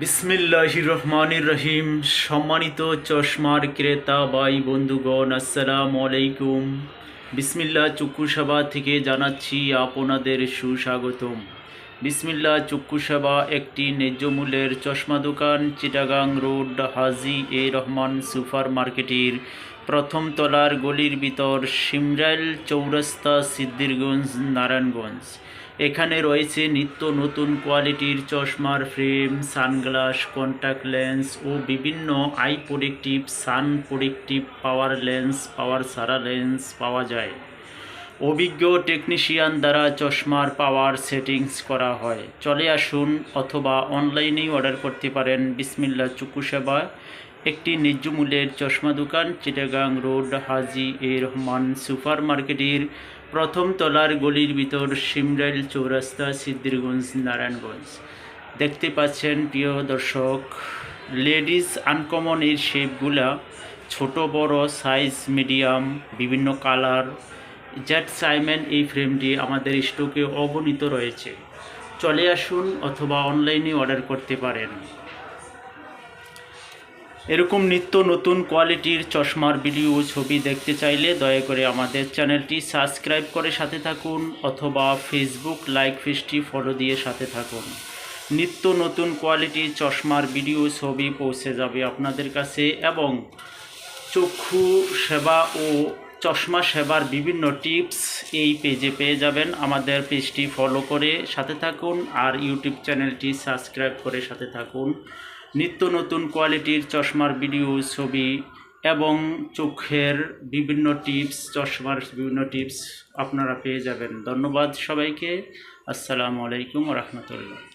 বিসমিল্লাহ রহমানির রহিম। সম্মানিত চশমার ক্রেতা বাই বন্ধুগণ, আসসালামু আলাইকুম। বিসমিল্লা চক্ষুসভা থেকে জানাচ্ছি আপনাদের সুস্বাগতম। বিসমিল্লাহ চক্ষু সেবা একটি ন্যায্য মূল্যের চশমা দোকান, Chittagong road, Haji A Rahman super মার্কেটের প্রথম তলার গলির ভিতর সিমরাইল চৌরাস্তা সিদ্দিরগঞ্জ নারায়ণগঞ্জ। এখানে রয়েছে নিত্য নতুন কোয়ালিটির চশমার ফ্রেম, সানগ্লাস কন্ট্যাক্ট লেন্স ও বিভিন্ন eye protective, sun protective, power lens, power সারা লেন্স পাওয়া যায়। অভিজ্ঞ টেকনিশিয়ান দ্বারা চশমার পাওয়ার সেটিংস করা হয়। চলে আসুন অথবা অনলাইনেই অর্ডার করতে পারেন। বিসমিল্লা চুকু সেবা। একটি ন্যায্য মূল্যের চশমা দোকান, Chittagong road, Haji A Rahman super মার্কেটের প্রথম তলার গলির ভিতর সিমরাইল চৌরাস্তা সিদ্দিরগঞ্জ নারায়ণগঞ্জ। দেখতে পাচ্ছেন প্রিয় দর্শক লেডিস আনকমন এর শেপগুলা ছোট, বড় সাইজ মিডিয়াম বিভিন্ন কালার জেট সাইমেন এই ফ্রেমটি আমাদের স্টকে অগণিত রয়েছে। চলে আসুন অথবা অনলাইনে অর্ডার করতে পারেন। এরকম নিত্য নতুন কোয়ালিটির চশমার ভিডিও ছবি দেখতে চাইলে দয়া করে আমাদের চ্যানেলটি সাবস্ক্রাইব করে সাথে থাকুন অথবা ফেসবুক লাইক পেজটি ফলো দিয়ে সাথে থাকুন। নিত্য নতুন কোয়ালিটির চশমার ভিডিও ছবি পৌঁছে যাবে আপনাদের কাছে এবং চক্ষু, সেবা ও চশমা সেবার বিভিন্ন টিপস এই পেজে পেয়ে যাবেন। আমাদের পেজটি ফলো করে সাথে থাকুন আর ইউটিউব চ্যানেলটি সাবস্ক্রাইব করে সাথে থাকুন। নিত্য নতুন কোয়ালিটির চশমার ভিডিও ছবি এবং চোখের বিভিন্ন টিপস চশমার বিভিন্ন টিপস আপনারা পেয়ে যাবেন। ধন্যবাদ সবাইকে। আসসালামু আলাইকুম রহমতুল্লাহ।